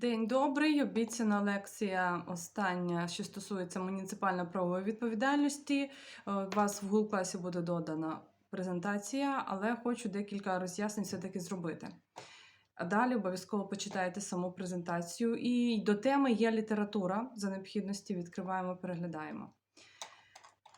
День добрий. Обіцяна лекція остання, що стосується муніципально-правової відповідальності. Е, У вас в гул класі буде додана презентація, але хочу декілька роз'яснень все-таки зробити. А далі обов'язково почитайте саму презентацію. І до теми є література. За необхідності відкриваємо, переглядаємо.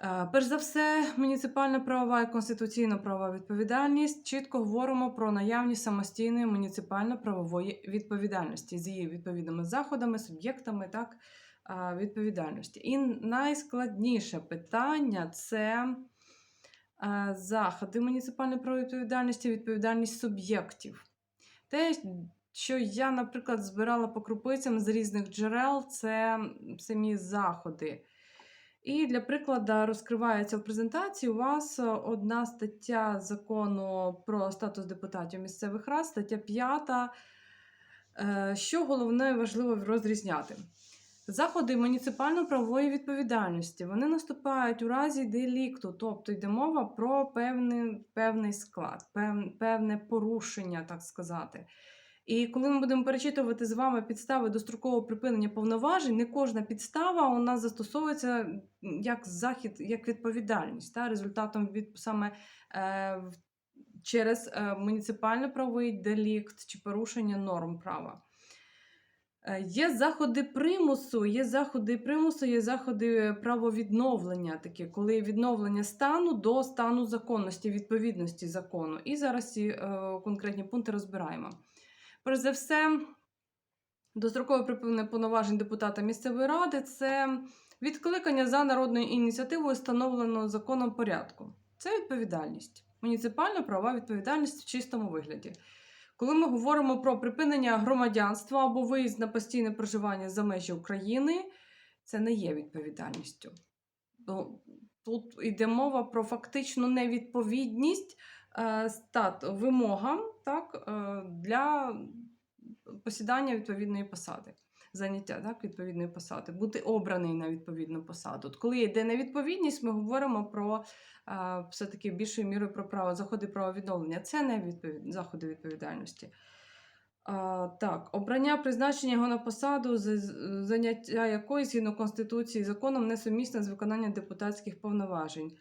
Е, Перш за все, муніципальна правова і конституційна правова відповідальність. Чітко говоримо про наявність самостійної муніципально-правової відповідальності з її відповідними заходами, суб'єктами так, е, відповідальності. І найскладніше питання це е, заходи муніципальної правової відповідальності, відповідальність суб'єктів. Те, що я, наприклад, збирала по крупицям з різних джерел, це самі заходи. І для прикладу розкривається в презентації у вас е, одна стаття закону про статус депутатів місцевих рад, стаття 5. Е, Що головне важливо розрізняти? Заходи муніципально-правової відповідальності вони наступають у разі делікту, тобто йде мова про певний, певний склад, пев, певне порушення, так сказати. І коли ми будемо перечитувати з вами підстави дострокового припинення повноважень, не кожна підстава у нас застосовується як захід, як відповідальність, та, результатом від саме е, через е, муніципально-правовий делікт чи порушення норм права. Е, Є заходи примусу, є заходи примусу, є заходи правовідновлення, такі, коли відновлення стану до стану законності, відповідності закону. І зараз ці е, конкретні пункти розбираємо. Перш за все, дострокове припинення повноважень депутата місцевої ради це відкликання за народною ініціативою, встановленого законом порядку. Це відповідальність. Муніципальна правова відповідальність в чистому вигляді. Коли ми говоримо про припинення громадянства або виїзд на постійне проживання за межі України, це не є відповідальністю. Ну, Тут йде мова про фактичну невідповідність е, стат вимогам так, е, для посідання відповідної посади, заняття так, відповідної посади, бути обраний на відповідну посаду. От коли йде невідповідність, ми говоримо про е, все-таки більшою мірою про право заходи правовідновлення. Це не відповід... заходи відповідальності. А, так, обрання призначення його на посаду, заняття якої згідно Конституції законом несумісне з виконанням депутатських повноважень.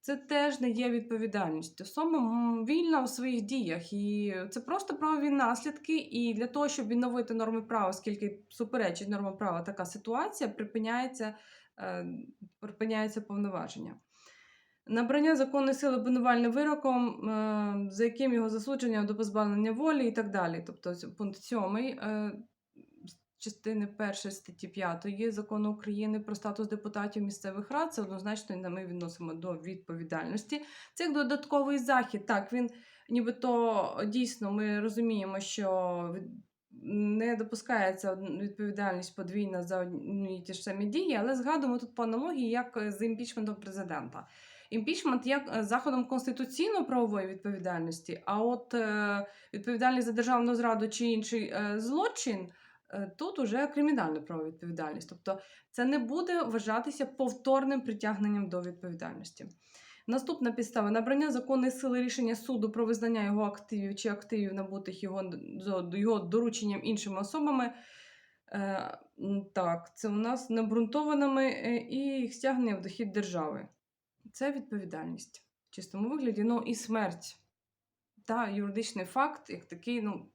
Це теж не є відповідальністю. Особа вільна у своїх діях, і це просто правові наслідки. І для того, щоб відновити норми права, оскільки суперечить нормам права така ситуація, припиняється, е, припиняється повноваження. Набрання законної сили обвинувальним вироком, е, за яким його засудження до позбавлення волі і так далі. Тобто пункт 7 частини 1 статті 5 закону України про статус депутатів місцевих рад, це однозначно ми відносимо до відповідальності. Це як додатковий захід. Так, він нібито дійсно ми розуміємо, що не допускається відповідальність подвійна за одні й ті ж самі дії, але згадуємо тут по аналогії, як з імпічментом президента. Імпічмент є е, заходом конституційно-правової відповідальності, а от е, відповідальність за державну зраду чи інший е, злочин е, тут уже кримінальна правова відповідальність. Тобто це не буде вважатися повторним притягненням до відповідальності. Наступна підстава набрання законної сили рішення суду про визнання його активів чи активів, набутих його, його дорученням іншими особами. Е, так, це у нас необґрунтованими е, і їх стягнення в дохід держави. Це відповідальність в чистому вигляді. Ну і смерть та юридичний факт, як такий, ну,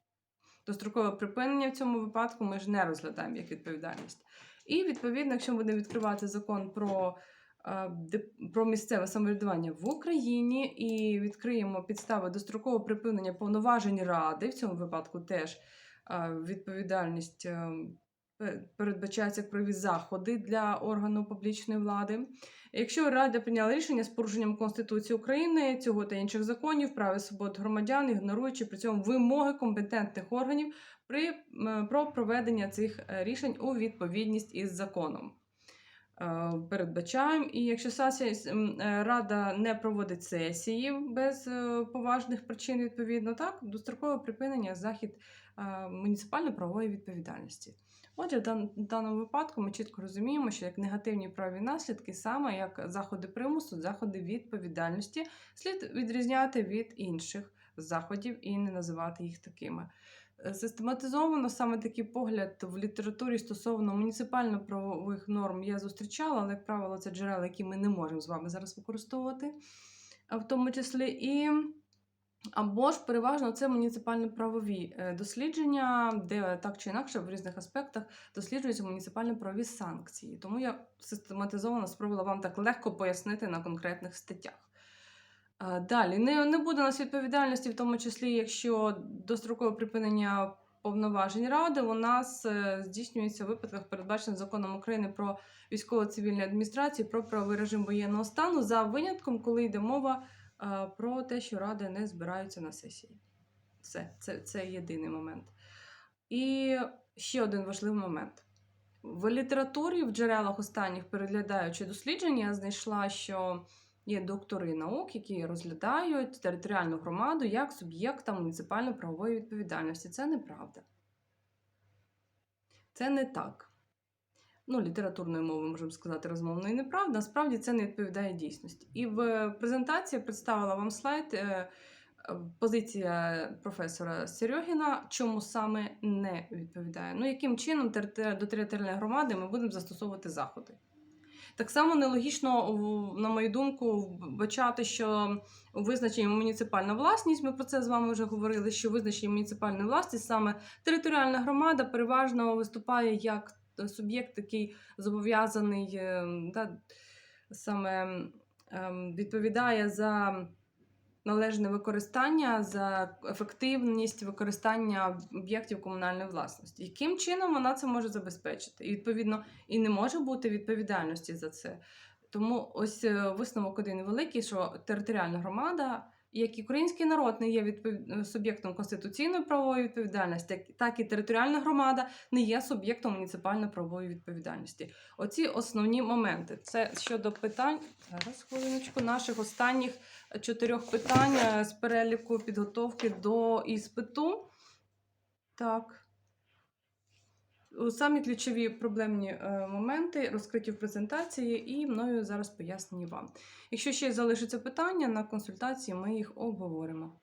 дострокове припинення в цьому випадку ми ж не розглядаємо як відповідальність. І відповідно, якщо ми будемо відкривати закон про, е, про місцеве самоврядування в Україні і відкриємо підстави дострокового припинення повноважень ради, в цьому випадку теж е, відповідальність. Пе- Передбачається як правові заходи для органу публічної влади. Якщо Рада прийняла рішення з порушенням Конституції України, цього та інших законів, прав і свобод громадян, ігноруючи при цьому вимоги компетентних органів при, про проведення цих е, рішень у відповідність із законом. Е, Передбачаємо, і якщо сесія, е, рада не проводить сесії без поважних причин, відповідно, так, дострокове припинення захід е, муніципально-правової відповідальності. Отже, в даному випадку ми чітко розуміємо, що як негативні правові наслідки, саме як заходи примусу, заходи відповідальності, слід відрізняти від інших заходів і не називати їх такими. Е, Систематизовано саме такий погляд в літературі стосовно муніципально-правових норм я зустрічала, але, як правило, це джерела, які ми не можемо з вами зараз використовувати, в тому числі і. Або ж переважно це муніципально-правові е, дослідження, де так чи інакше в різних аспектах досліджуються муніципально-правові санкції. Тому я систематизовано спробувала вам так легко пояснити на конкретних статтях. Е, Далі не, не буде у нас відповідальності, в тому числі, якщо дострокове припинення повноважень ради у нас е, здійснюється в випадках, передбачених законом України про військово-цивільні адміністрації, про правовий режим воєнного стану, за винятком, коли йде мова про те, що ради не збираються на сесії. Все, це, це єдиний момент. І ще один важливий момент. В літературі, в джерелах останніх, переглядаючи дослідження, я знайшла, що є доктори наук, які розглядають територіальну громаду як суб'єкта муніципально-правової відповідальності. Це неправда. Це не так. Ну, літературною мовою можемо сказати, розмовною неправда. Насправді це не відповідає дійсності. І в презентації я представила вам слайд. е, е, Позиція професора Серьогіна, чому саме не відповідає. Ну, яким чином до територіальної громади ми будемо застосовувати заходи? Так само нелогічно, на мою думку, вбачати, що у визначенні муніципальна власність, ми про це з вами вже говорили, що визначення муніципальної власності саме територіальна громада переважно виступає як суб'єкт, який зобов'язаний е, да, саме ем, відповідає за належне використання, за ефективність використання об'єктів комунальної власності. Яким чином вона це може забезпечити? І відповідно і не може бути відповідальності за це. Тому ось е, висновок один великий, що територіальна громада, як український народ не є відпов... суб'єктом конституційної правової відповідальності, так- і територіальна громада не є суб'єктом муніципально-правової відповідальності. Оці основні моменти. Це щодо питань. Зараз хвилиночку наших останніх чотирьох питань е, з переліку підготовки до іспиту. Так. Самі ключові проблемні е, моменти розкриті в презентації і мною зараз пояснені вам. Якщо ще залишиться питання на консультації, ми їх обговоримо.